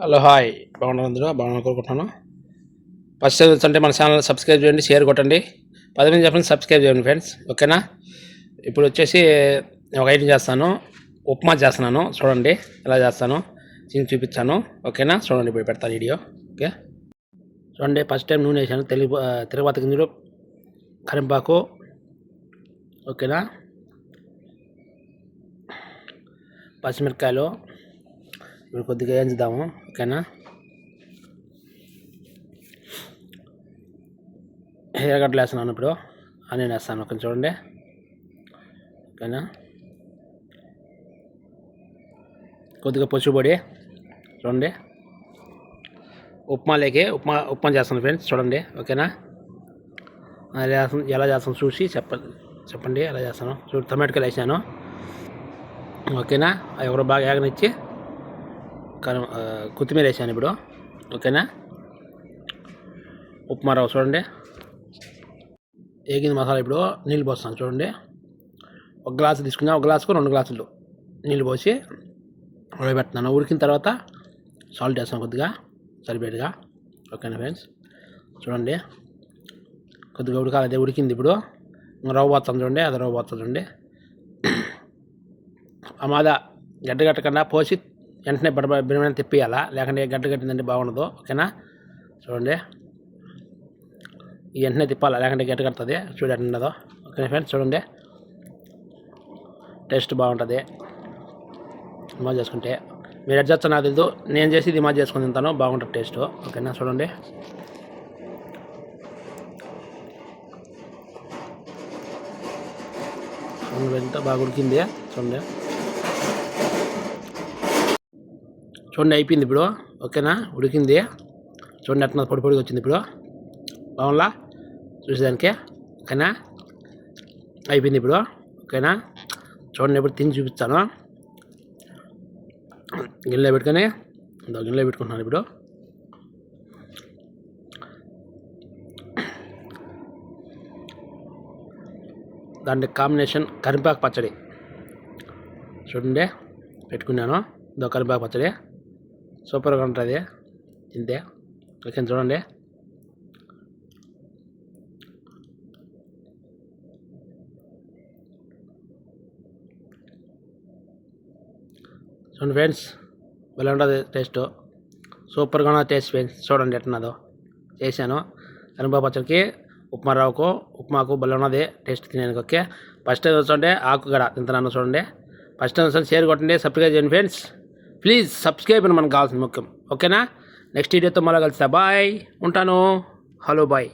Hello hi. బాగున్నారు అందరూ? బాగున్నారు? కోరుకుంటున్నాను. ఫస్ట్ అంటే మన ఛానల్ సబ్స్క్రైబ్ చేయండి షేర్ కొట్టండి. పది మంది చెప్పండి సబ్స్క్రైబ్ చేయండి ఫ్రెండ్స్. ఓకేనా? ఇప్పుడు వచ్చేసి ఒక ఐటమ్ చేస్తాను. ఉప్మా చేస్తున్నాను. చూడండి ఎలా చేస్తాను. చిన్న చూపించాను ఓకేనా? చూడండి ఇప్పుడు పెడతాను వీడియో. ఓకే? చూడండి ఫస్ట్ టైం నూనె వేసాను. తెలుగు తిరుపతి గింజలు కరింపాకు ఓకేనా? పచ్చిమిరపకాయలు. ఇప్పుడు కొద్దిగా వేయించుదాము ఓకేనా? ఎర్రగడ్డలు వేస్తున్నాను ఇప్పుడు. ఆనియన్ వేస్తాను కొంచెం చూడండి. ఓకేనా? కొద్దిగా పసుపుపొడి చూడండి. ఉప్మాలోకి ఉప్మా ఉప్మా చేస్తాను ఫ్రెండ్స్ చూడండి ఓకేనా? ఎలా చేస్తాను ఎలా చేస్తాను చూసి చెప్పండి చెప్పండి ఎలా చేస్తాను. చూడు టమాటకాయలు వేసాను ఓకేనా? అవి ఎవరో బాగా ఏగనిచ్చి కరం కొత్తిమీర వేసాను ఇప్పుడు. ఓకేనా? ఉప్మా రవ్వ చూడండి. ఏగింది మసాలా ఇప్పుడు నీళ్ళు పోస్తాను చూడండి. ఒక గ్లాసు తీసుకున్నా ఒక గ్లాసుకు రెండు గ్లాసులు నీళ్ళు పోసి ఉడకబెడుతున్నాను. ఉడికిన తర్వాత సాల్ట్ వేస్తాను కొద్దిగా సరిపేటుగా ఓకేనా ఫ్రెండ్స్ చూడండి. కొద్దిగా ఉడకాలి అదే ఉడికింది ఇప్పుడు. ఇంకా రవ్వ పోతాను చూడండి అది రవ్వ పోతుంది చూడండి. ఆ మాదా గడ్డ కట్టకుండా పోసి వెంటనే బడబ బిడమైన తిప్పియాలా? లేకుంటే గడ్డ కట్టిందంటే బాగుండదు. ఓకేనా? చూడండి. ఈ వెంటనే తిప్పాలా? లేకుంటే గడ్డ కడుతుంది. చూడండి ఉండదు ఓకేనా ఫ్రెండ్స్ చూడండి. టేస్ట్ బాగుంటుంది. మా చేసుకుంటే. మీరు ఎడ్ చేస్తా నాకు తెలియదు నేను చేసి ఇది మా చేసుకుని తింటాను. బాగుంటుంది టేస్ట్. ఓకేనా? చూడండి ఎంత బాగా ఉడికింది. చూడండి. చూడండి అయిపోయింది ఇప్పుడు. ఓకేనా? ఉడికింది. చూడండి అట్లా పొడి పొడిగా వచ్చింది ఇప్పుడు. బాగుందా? చూసేదానికి. ఓకేనా? అయిపోయింది ఇప్పుడు. ఓకేనా? చూడండి ఇప్పుడు తిని చూపిస్తాను. గిన్నెలో పెట్టుకొని ఇందో గిన్నెలో పెట్టుకుంటున్నాను ఇప్పుడు. దాంట్లో కాంబినేషన్ కరింపాకు పచ్చడి. చూడండి పెట్టుకున్నాను. ఇదో కరింపాకు పచ్చడి. సూపర్గా ఉంటుంది. తింటే ఓకే చూడండి. చూడండి ఫ్రెండ్స్ భలే ఉంటుంది టేస్ట్. సూపర్గా ఉన్నది టేస్ట్ ఫ్రెండ్స్ చూడండి ఎట్టున్నదో చేశాను. అనుభవ పచ్చడికి ఉప్మా రావుకు ఉప్మాకు భలే ఉన్నది టేస్ట్ తినేందుకు ఓకే. ఫస్ట్ టైం చూడండి ఆకు గడ తింటున్నాను చూడండి. ఫస్ట్ టైం షేర్ కొట్టండి సబ్స్క్రైబ్ చేయండి ఫ్రెండ్స్. ప్లీజ్ సబ్స్క్రైబ్ అని మనకు కావాల్సింది ముఖ్యం ఓకేనా నెక్స్ట్ వీడియోతో మళ్ళీ కలుస్తా. బాయ్ ఉంటాను. Hello bye